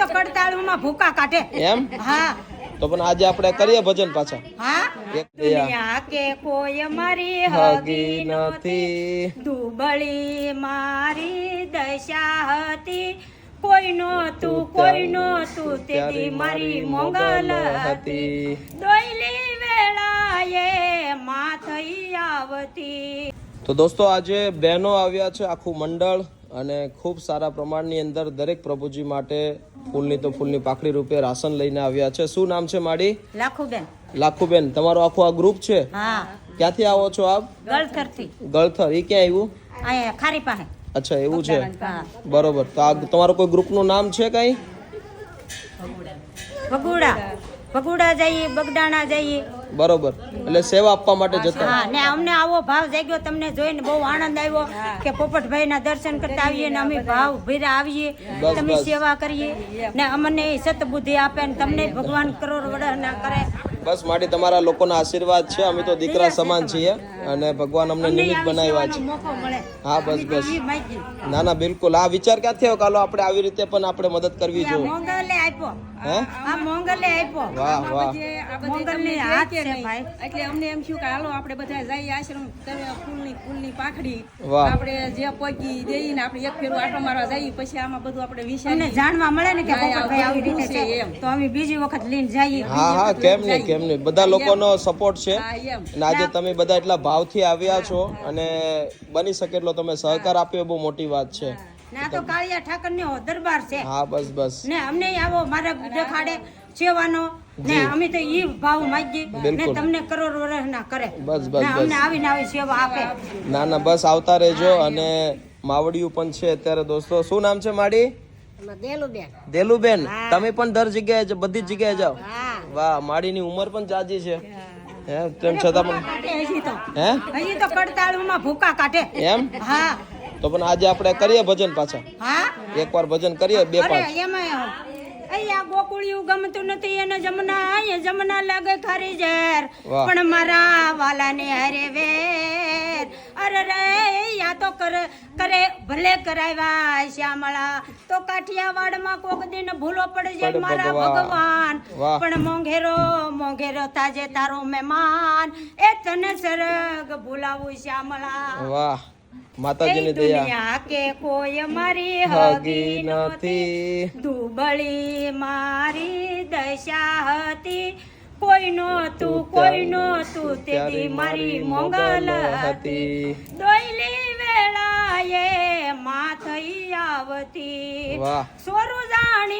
તો કડતાળુમાં ભૂકા કાઢે. એમ? હા. તો પણ આજે આપણે કરીએ ભજન પાછા. હા? દુનિયા કે કોઈ મારી હગી નથી. દુબળી મારી દશા હતી. કોઈનો તું કોઈનો તું તેથી મારી મોગલ હતી. દોયલી વેળાએ માં થઈ આવતી. તો દોસ્તો આજે બહેનો આવ્યા છે આખું મંડળ. અને ખૂબ સારા પ્રમાણની અંદર દરેક પ્રભુજી માટે ફૂલની તો ફૂલની પાખડી રૂપે રાશન લઈને આવ્યા છે. શું નામ છે માડી? લાખુબેન. લાખુબેન તમારો આખો આ ગ્રુપ છે? હા. ક્યાંથી આવો છો આપ? ગળથરથી. ગળથર. એ ક્યાં આવ્યું? ખારી પાસે. અચ્છા એવું છે. બરોબર. તો આ તમારો કોઈ ગ્રુપનું નામ છે કઈ? ભગુડા. ભગુડા જઈએ બગડાણા જઈએ. બરોબર. એટલે સેવા આપવા માટે જતા. હા ને અમને આવો ભાવ જાગ્યો તમને જોઈને બહુ આનંદ આવ્યો કે પોપટભાઈ ના દર્શન કરતા આવીએ ને અમે ભાવ ભીરા આવીએ તમે સેવા કરીએ ને અમને સતબુદ્ધિ આપે ને તમને ભગવાન કરોડ વડા ના કરે. બસ માટે તમારા લોકોના આશીર્વાદ છે. અમે તો દીકરા સમાન છીએ અને ભગવાન અમને નિમિત્ત બનાવ્યા છે. હા બસ બસ. ના ના બિલકુલ. આ વિચાર ક્યાંથી આવ્યો કાલો આપણે આવી રીતે પણ આપણે મદદ કરવી જોઈએ. આપ્યો. આ મોંગલે આપ્યો. વાહ વાહ. મોંગલની હાથ છે ભાઈ. એટલે અમને એમ થયું કે હાલો આપણે બધા જઈએ આશ્રમ ફૂલની ફૂલની પાખડી. આપણે જે પગી દઈએ ને આપણે એક ફેરું આટો મારવા જઈએ પછી આમાં બધું આપણે વિષય જાણવા મળે ને કે હા, આવી રીતે છે? છે એમ. તો અમે બીજી વખત લઈને જઈએ. હા હા કેમ નહીં કેમ નહીં. બધા લોકોનો સપોર્ટ છે. અને આજે તમે બધા એટલા ભાવથી આવ્યા છો અને બની શકે એટલો તમે સહકાર આપ્યો બહુ મોટી વાત છે. ના તો કાળિયા ઠાકર નો દરબાર છે. હા બસ બસ. ને અમને આવો મારા દેખાડે સેવાનો. ને અમે તો ઈ ભાવ માંગીએ. ને તમને કરોડ વર્ષ ના કરે. બસ, બસ, ને અમને આવીને આવી સેવા આપે. ના ના બસ આવતા રહેજો. અને માવડિયું પણ છે અત્યારે દોસ્તો. શું નામ છે માડી? દેલુબેન. તમે પણ દર જગ્યાએ જ- બધી જ જગ્યાએ જાઓ. વાહ માડીની ઉંમર પણ જાજી છે. હે. તેમ છતાં પણ કાઢે હજી તો. હે? હજી તો કડતાળુમાં ભૂકા કાઢે. એમ? હા. તો પણ આજે આપણે કરીએ ભજન પાછા. એકવાર ભજન કરીએ બે પાંચ. અહીંયા ગોકુળિયું ગમતું નથી અને જમના અહીંયા જમના લાગે ખારી ઝેર. પણ મારા વાલાને હરે વેર. અરે રે યા તો કરે કરે ભલે કરાવ્યા શ્યામળા. તો કાઠિયાવાડમાં કોક દિન ભૂલો પડે છે મારા ભગવાન. ભગવાન. પણ મોંઘેરો મોંઘેરો તાજે તારો મહેમાન. એ તને સરગ ભૂલાવું શ્યામળા. વાહ. માતાજીની દયા. કે કોઈ મારી હગી નથી દુબળી મારી દશા હતી. કોઈનો તું કોઈનો તું તેથી મારી મોગલ હતી. દોયલી વેળાએ માં થઈ આવતી. સોરું જાણી